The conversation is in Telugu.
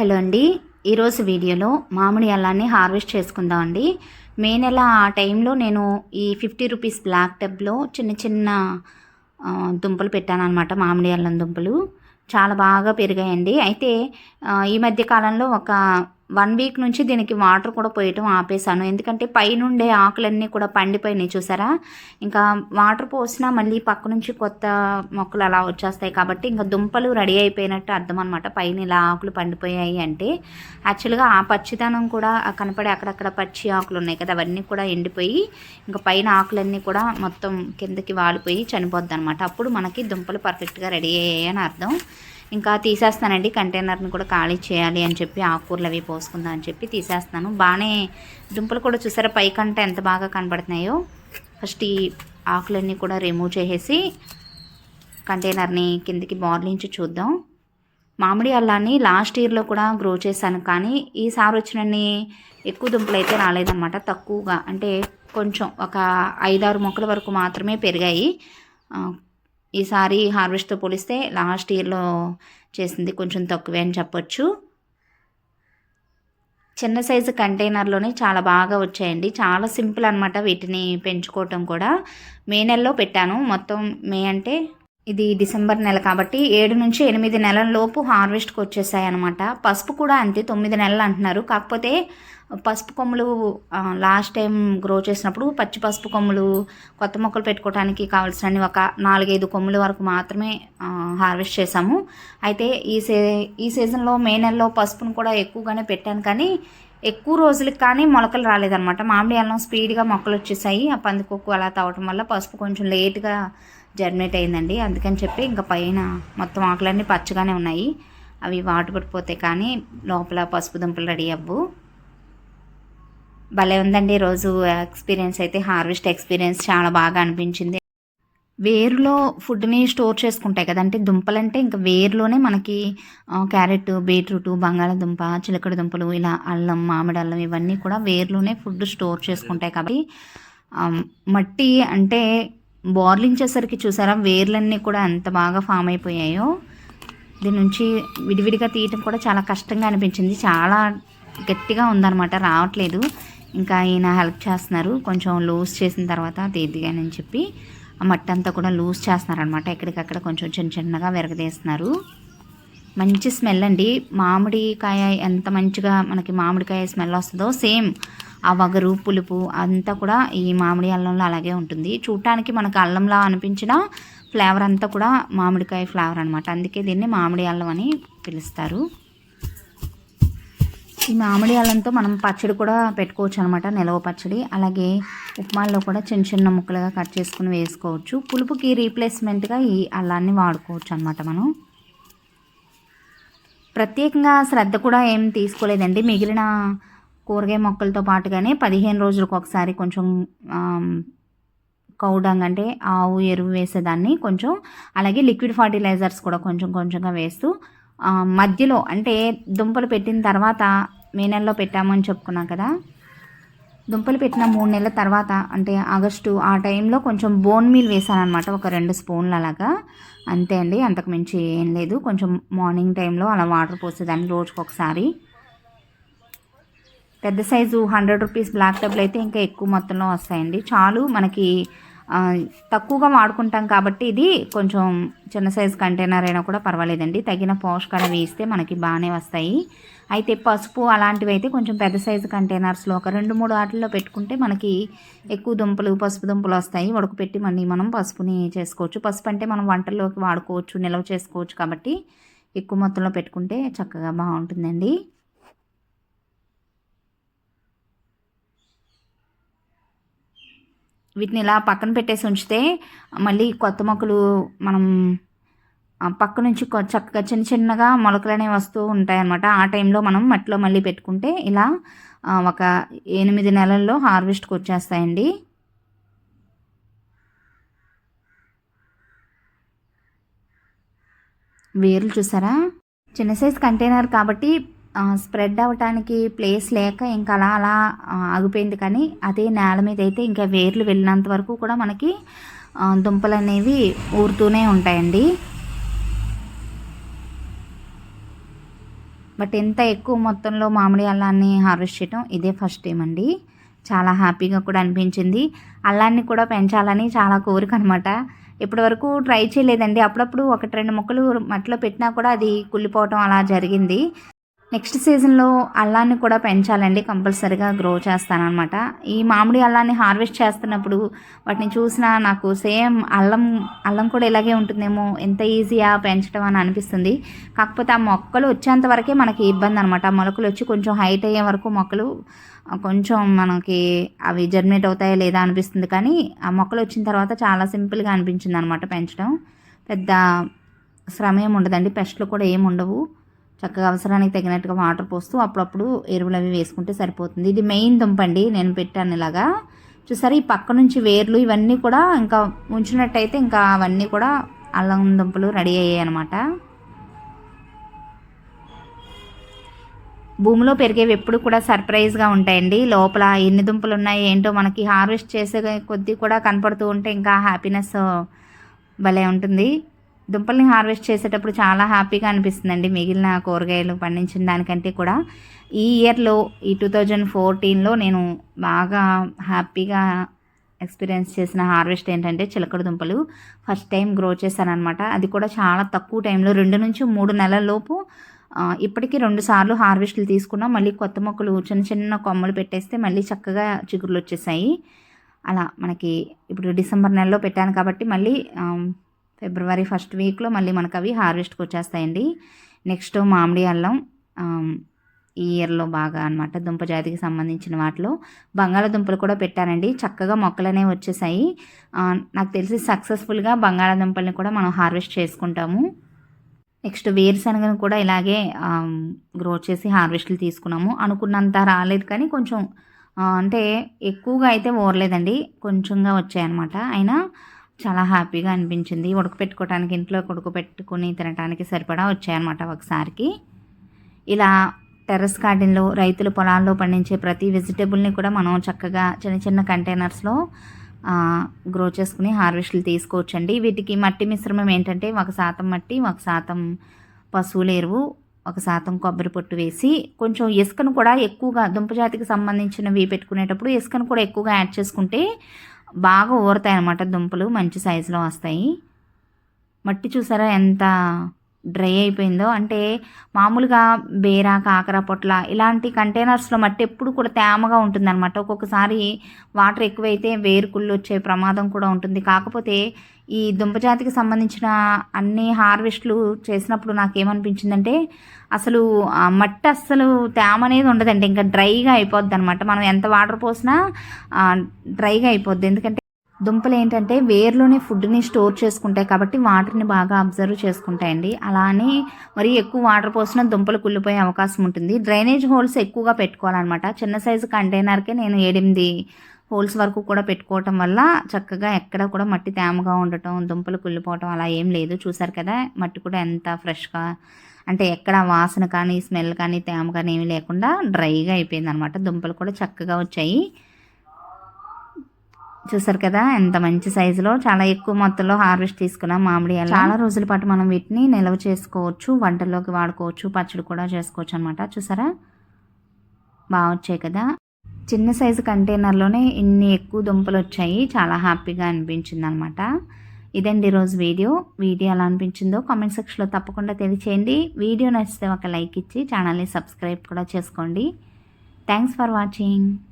హలో అండి. ఈరోజు వీడియోలో మామిడి అల్లాన్ని హార్వెస్ట్ చేసుకుందాం అండి. మే నెల ఆ టైంలో నేను ఈ ఫిఫ్టీ రూపీస్ బ్లాక్ టబ్లో చిన్న చిన్న దుంపలు పెట్టాను అనమాట మామిడి అల్లం దుంపలు. చాలా బాగా పెరిగాయండి. అయితే ఈ మధ్య కాలంలో ఒక వన్ వీక్ నుంచి దీనికి వాటర్ కూడా పోయటం ఆపేసాను ఎందుకంటే పైనుండే ఆకులన్నీ కూడా పండిపోయినాయి చూసారా? ఇంకా వాటర్ పోసినా మళ్ళీ పక్క నుంచి కొత్త మొక్కలు అలా వచ్చేస్తాయి కాబట్టి ఇంకా దుంపలు రెడీ అయిపోయినట్టు అర్థం అనమాట పైన ఇలా ఆకులు పండిపోయాయి అంటే యాక్చువల్గా ఆ పచ్చిదనం కూడా కనపడే అక్కడక్కడ పచ్చి ఆకులు ఉన్నాయి కదా అవన్నీ కూడా ఎండిపోయి ఇంకా పైన ఆకులన్నీ కూడా మొత్తం కిందకి వాలిపోయి చనిపోద్ది అనమాట అప్పుడు మనకి దుంపలు పర్ఫెక్ట్గా రెడీ అయ్యాయి అని అర్థం. ఇంకా తీసేస్తానండి కంటైనర్ని కూడా ఖాళీ చేయాలి అని చెప్పి ఆకుకూరలు అవి పోసుకుందాం అని చెప్పి తీసేస్తాను బాగానే దుంపలు కూడా చూసారా పైకంట ఎంత బాగా కనబడుతున్నాయో. ఫస్ట్ ఈ ఆకులన్నీ కూడా రిమూవ్ చేసేసి కంటైనర్ని కిందికి బార్లించి చూద్దాం. మామిడి అల్లాన్ని లాస్ట్ ఇయర్లో కూడా గ్రో చేశాను కానీ ఈసారి వచ్చినన్ని ఎక్కువ దుంపలు అయితే రాలేదన్నమాట. తక్కువగా అంటే కొంచెం ఒక ఐదారు మొక్కల వరకు మాత్రమే పెరిగాయి. ఈసారి హార్వెస్ట్తో పోలిస్తే లాస్ట్ ఇయర్లో చేసింది కొంచెం తక్కువే అని చెప్పొచ్చు. చిన్న సైజు కంటైనర్లోనే చాలా బాగా వచ్చాయండి. చాలా సింపుల్ అనమాట వీటిని పెంచుకోవటం కూడా. మే నెలలో పెట్టాను. మొత్తం మే అంటే ఇది డిసెంబర్ నెల కాబట్టి ఏడు నుంచి ఎనిమిది నెలల లోపు హార్వెస్ట్కి వచ్చేసాయి అనమాట పసుపు కూడా అంతే తొమ్మిది నెలలు అంటున్నారు. కాకపోతే పసుపు కొమ్ములు లాస్ట్ టైం గ్రో చేసినప్పుడు పచ్చి పసుపు కొమ్ములు కొత్త మొక్కలు పెట్టుకోవడానికి కావాల్సిన ఒక నాలుగైదు కొమ్ముల వరకు మాత్రమే హార్వెస్ట్ చేసాము అయితే ఈ సీ ఈ సీజన్లో మే నెలలో పసుపును కూడా ఎక్కువగానే పెట్టాను కానీ ఎక్కువ రోజులకి కానీ మొలకలు రాలేదన్నమాట. మామిడి అల్లం స్పీడ్గా మొక్కలు వచ్చేసాయి. ఆ పందికొక్కు అలా తవ్వటం వల్ల పసుపు కొంచెం లేట్గా జర్మినేట్ అయిందండి. అందుకని చెప్పి ఇంకా పైన మొత్తం ఆకులన్నీ పచ్చగానే ఉన్నాయి. అవి వాటు పడిపోతే కానీ లోపల పసుపు దుంపలు రెడీ అవ్వు. భలే ఉందండి రోజు ఎక్స్పీరియన్స్ అయితే హార్వెస్ట్ ఎక్స్పీరియన్స్ చాలా బాగా అనిపించింది. వేరులో ఫుడ్ని స్టోర్ చేసుకుంటాయి కదంటే అంటే దుంపలంటే ఇంకా వేరులోనే మనకి క్యారెట్ బీట్రూట్ బంగాళదుంప చిలకడ దుంపలు ఇలా అల్లం మామిడి అల్లం ఇవన్నీ కూడా వేరులోనే ఫుడ్ స్టోర్ చేసుకుంటాయి కాబట్టి మట్టి అంటే బోర్లించేసరికి చూసారా? వేర్లన్నీ కూడా ఎంత బాగా ఫామ్ అయిపోయాయో. దీని నుంచి విడివిడిగా తీయటం కూడా చాలా కష్టంగా అనిపించింది. చాలా గట్టిగా ఉందన్నమాట. రావట్లేదు. ఇంకా ఈయన హెల్ప్ చేస్తున్నారు. కొంచెం లూజ్ చేసిన తర్వాత తీద్దిగానని చెప్పి. ఆ మట్టి అంతా కూడా లూజ్ చేస్తున్నారు అనమాట ఎక్కడికక్కడ కొంచెం చిన్న చిన్నగా విరగదీస్తున్నారు. మంచి స్మెల్ అండి. మామిడికాయ ఎంత మంచిగా మనకి మామిడికాయ స్మెల్ వస్తుందో సేమ్ ఆ వగరు పులుపు అంతా కూడా ఈ మామిడి అల్లంలో అలాగే ఉంటుంది. చూడటానికి మనకు అల్లంలా అనిపించిన ఫ్లేవర్ అంతా కూడా మామిడికాయ ఫ్లేవర్ అనమాట అందుకే దీన్ని మామిడి అల్లం అని పిలుస్తారు. ఈ మామిడి అల్లంతో మనం పచ్చడి కూడా పెట్టుకోవచ్చు అనమాట నిలవ పచ్చడి. అలాగే ఉప్మాల్లో కూడా చిన్న చిన్న ముక్కలుగా కట్ చేసుకుని వేసుకోవచ్చు. పులుపుకి రీప్లేస్మెంట్గా ఈ అల్లాన్ని వాడుకోవచ్చు అనమాట మనం. ప్రత్యేకంగా శ్రద్ధ కూడా ఏం తీసుకోలేదండి. మిగిలిన కూరగాయ మొక్కలతో పాటుగానే పదిహేను రోజులకు ఒకసారి కొంచెం కౌడంగ్ అంటే ఆవు ఎరువు వేసేదాన్ని కొంచెం. అలాగే లిక్విడ్ ఫర్టిలైజర్స్ కూడా కొంచెం కొంచెంగా వేస్తూ మధ్యలో అంటే దుంపలు పెట్టిన తర్వాత మే నెలలో పెట్టామని చెప్పుకున్నాం కదా. దుంపలు పెట్టిన మూడు నెలల తర్వాత అంటే ఆగస్టు ఆ టైంలో కొంచెం బోన్ మీల్ వేసాను అనమాట ఒక రెండు స్పూన్లు అలాగా. అంతే అండి అంతకుమించి ఏం లేదు. కొంచెం మార్నింగ్ టైంలో అలా వాటర్ పోసేదాన్ని రోజుకొకసారి. పెద్ద సైజు హండ్రెడ్ రూపీస్ బ్లాక్ టబ్లు అయితే ఇంకా ఎక్కువ మొత్తంలో వస్తాయండి. చాలు మనకి తక్కువగా వాడుకుంటాం కాబట్టి ఇది కొంచెం చిన్న సైజు కంటైనర్ అయినా కూడా పర్వాలేదండి. తగిన పోషకాలు వేస్తే మనకి బాగానే వస్తాయి. అయితే పసుపు అలాంటివి అయితే కొంచెం పెద్ద సైజు కంటైనర్స్లో ఒక రెండు మూడు వాటిల్లో పెట్టుకుంటే మనకి ఎక్కువ దుంపలు పసుపు దుంపలు వస్తాయి. ఉడకపెట్టి మళ్ళీ మనం పసుపుని చేసుకోవచ్చు. పసుపు అంటే మనం వంటల్లోకి వాడుకోవచ్చు నిల్వ చేసుకోవచ్చు కాబట్టి ఎక్కువ మొత్తంలో పెట్టుకుంటే చక్కగా బాగుంటుందండి. వీటిని ఇలా పక్కన పెట్టేసి ఉంచితే మళ్ళీ కొత్త మొక్కలు మనం పక్క నుంచి కొ- చక్కగా చిన్న చిన్నగా మొలకలు అనేవి వస్తూ ఉంటాయి అన్నమాట ఆ టైంలో మనం మట్టిలో మళ్ళీ పెట్టుకుంటే ఇలా ఒక ఎనిమిది నెలల్లో హార్వెస్ట్కి వచ్చేస్తాయండి. వేర్లు చూసారా? చిన్న సైజ్ కంటైనర్ కాబట్టి స్ప్రెడ్ అవ్వటానికి ప్లేస్ లేక ఇంకా అలా అలా ఆగిపోయింది కానీ అదే నేల మీద అయితే ఇంకా వేర్లు వెళ్ళినంత వరకు కూడా మనకి దుంపలు అనేవి ఊరుతూనే ఉంటాయండి. బట్ ఎంత ఎక్కువ మొత్తంలో మామిడి అల్లాన్ని హార్వెస్ట్ చేయడం ఇదే ఫస్ట్ టైం అండి. చాలా హ్యాపీగా కూడా అనిపించింది. అల్లాన్ని కూడా పెంచాలని చాలా కోరిక అనమాట ఇప్పటివరకు ట్రై చేయలేదండి. అప్పుడప్పుడు ఒకటి రెండు మొక్కలు మట్టిలో పెట్టినా కూడా అది కుళ్ళిపోవటం అలా జరిగింది. నెక్స్ట్ సీజన్లో అల్లాన్ని కూడా పెంచాలండి కంపల్సరీగా గ్రో చేస్తానన్నమాట. ఈ మామిడి అల్లాన్ని హార్వెస్ట్ చేస్తున్నప్పుడు వాటిని చూసినా నాకు సేమ్ అల్లం అల్లం కూడా ఇలాగే ఉంటుందేమో ఎంత ఈజీగా పెంచడం అని అనిపిస్తుంది. కాకపోతే ఆ మొక్కలు వచ్చేంత వరకే మనకి ఇబ్బంది అనమాట మొలకలు వచ్చి కొంచెం హైట్ అయ్యే వరకు మొక్కలు కొంచెం మనకి అవి జర్మినేట్ అవుతాయా లేదా అనిపిస్తుంది. కానీ ఆ మొక్కలు వచ్చిన తర్వాత చాలా సింపుల్గా అనిపించింది అనమాట పెంచడం పెద్ద శ్రమ ఏమి ఉండదండి పెస్ట్లు కూడా ఏమి ఉండవు. చక్కగా అవసరానికి తగినట్టుగా వాటర్ పోస్తూ అప్పుడప్పుడు ఎరువులు అవి వేసుకుంటే సరిపోతుంది. ఇది మెయిన్ దుంపండి. నేను పెట్టాను ఇలాగా. చూసారు ఈ పక్క నుంచి వేర్లు ఇవన్నీ కూడా ఇంకా ఉంచినట్టయితే ఇంకా అవన్నీ కూడా అల్లం దుంపలు రెడీ అయ్యాయి అనమాట భూమిలో పెరిగేవి ఎప్పుడు కూడా సర్ప్రైజ్గా ఉంటాయండి. లోపల ఎన్ని దుంపలు ఉన్నాయి ఏంటో మనకి హార్వెస్ట్ చేసే కొద్దీ కూడా కనపడుతూ ఉంటే ఇంకా హ్యాపీనెస్ భలే ఉంటుంది. దుంపల్ని హార్వెస్ట్ చేసేటప్పుడు చాలా హ్యాపీగా అనిపిస్తుందండి. మిగిలిన కూరగాయలు పండించిన దానికంటే కూడా ఈ ఇయర్లో ఈ టూ థౌజండ్ ఫోర్టీన్లో నేను బాగా హ్యాపీగా ఎక్స్పీరియన్స్ చేసిన హార్వెస్ట్ ఏంటంటే చిలకడ దుంపలు. ఫస్ట్ టైం గ్రో చేశానమాట అది కూడా చాలా తక్కువ టైంలో రెండు నుంచి మూడు నెలల లోపు ఇప్పటికీ రెండు సార్లు హార్వెస్ట్లు తీసుకున్నాం. మళ్ళీ కొత్త మొక్కలు చిన్న చిన్న కొమ్మలు పెట్టేస్తే మళ్ళీ చక్కగా చిగురులు వచ్చేసాయి. అలా మనకి ఇప్పుడు డిసెంబర్ నెలలో పెట్టాను కాబట్టి మళ్ళీ ఫిబ్రవరి ఫస్ట్ వీక్లో మళ్ళీ మనకు అవి హార్వెస్ట్కి వచ్చేస్తాయండి. నెక్స్ట్ మామిడి అల్లం ఈ ఇయర్లో బాగా అనమాట దుంప జాతికి సంబంధించిన వాటిలో. బంగాళాదుంపలు కూడా పెట్టానండి. చక్కగా మొక్కలనే వచ్చేసాయి. నాకు తెలిసి సక్సెస్ఫుల్గా బంగాళాదుంపల్ని కూడా మనం హార్వెస్ట్ చేసుకుంటాము. నెక్స్ట్ వేరుశనగను కూడా ఇలాగే గ్రో చేసి హార్వెస్ట్లు తీసుకున్నాము. అనుకున్నంత రాలేదు కానీ కొంచెం అంటే ఎక్కువగా అయితే ఓరలేదండి. కొంచెంగా వచ్చాయన్నమాట. అయినా చాలా హ్యాపీగా అనిపించింది. ఉడకపెట్టుకోవడానికి ఇంట్లో ఉడకపెట్టుకుని తినడానికి సరిపడా వచ్చాయన్నమాట ఒకసారికి. ఇలా టెర్రస్ గార్డెన్లో రైతుల పొలాల్లో పండించే ప్రతి వెజిటేబుల్ని కూడా మనం చక్కగా చిన్న చిన్న కంటైనర్స్లో గ్రో చేసుకుని హార్వెస్ట్లు తీసుకోవచ్చండి. వీటికి మట్టి మిశ్రమం ఏంటంటే ఒక శాతం మట్టి ఒక శాతం పశువుల ఎరువు ఒక శాతం కొబ్బరి పొట్టు వేసి కొంచెం ఇసుకను కూడా ఎక్కువగా దుంపజాతికి సంబంధించినవి పెట్టుకునేటప్పుడు ఇసుకను కూడా ఎక్కువగా యాడ్ చేసుకుంటే బాగా ఊరతాయి అన్నమాట దుంపలు మంచి సైజులో వస్తాయి. మట్టి చూసారా ఎంత డ్రై అయిపోయిందో. అంటే మామూలుగా బేర కాకర పొట్ల ఇలాంటి కంటైనర్స్లో మట్టి ఎప్పుడు కూడా తేమగా ఉంటుందన్నమాట. ఒక్కొక్కసారి వాటర్ ఎక్కువైతే వేరుకుళ్ళు వచ్చే ప్రమాదం కూడా ఉంటుంది. కాకపోతే ఈ దుంపజాతికి సంబంధించిన అన్ని హార్వెస్ట్లు చేసినప్పుడు నాకేమనిపించిందంటే అసలు మట్టి అస్సలు తేమ అనేది ఉండదండి. ఇంకా డ్రైగా అయిపోద్ది అనమాట మనం ఎంత వాటర్ పోసినా డ్రైగా అయిపోద్ది. ఎందుకంటే దుంపలు ఏంటంటే వేర్లోనే ఫుడ్ని స్టోర్ చేసుకుంటాయి కాబట్టి వాటర్ని బాగా అబ్జర్వ్ చేసుకుంటాయండి. అలానే మరి ఎక్కువ వాటర్ పోసిన దుంపలు కుళ్ళిపోయే అవకాశం ఉంటుంది. డ్రైనేజ్ హోల్స్ ఎక్కువగా పెట్టుకోవాలన్నమాట. చిన్న సైజు కంటైనర్కే నేను ఏడెనిమిది హోల్స్ వరకు కూడా పెట్టుకోవటం వల్ల చక్కగా ఎక్కడ కూడా మట్టి తేమగా ఉండటం దుంపలు కుళ్ళిపోవటం అలా ఏం లేదు. చూసారు కదా మట్టి కూడా ఎంత ఫ్రెష్గా అంటే ఎక్కడ వాసన కానీ స్మెల్ కానీ తేమ కానీ ఏమీ లేకుండా డ్రైగా అయిపోయింది అనమాట దుంపలు కూడా చక్కగా వచ్చాయి. చూసారు కదా ఎంత మంచి సైజులో చాలా ఎక్కువ మొత్తంలో హార్వెస్ట్ తీసుకున్నాం మామిడి చాలా రోజుల పాటు మనం వీటిని నిల్వ చేసుకోవచ్చు వంటల్లోకి వాడుకోవచ్చు పచ్చడి కూడా చేసుకోవచ్చు అనమాట చూసారా? బాగా వచ్చాయి కదా. చిన్న సైజు కంటైనర్లోనే ఇన్ని ఎక్కువ దుంపలు వచ్చాయి. చాలా హ్యాపీగా అనిపించింది అనమాట ఇదండి ఈరోజు వీడియో. వీడియో ఎలా అనిపించిందో కామెంట్ సెక్షన్లో తప్పకుండా తెలియచేయండి. వీడియో నచ్చితే ఒక లైక్ ఇచ్చి ఛానల్ని సబ్స్క్రైబ్ కూడా చేసుకోండి. Thanks for watching.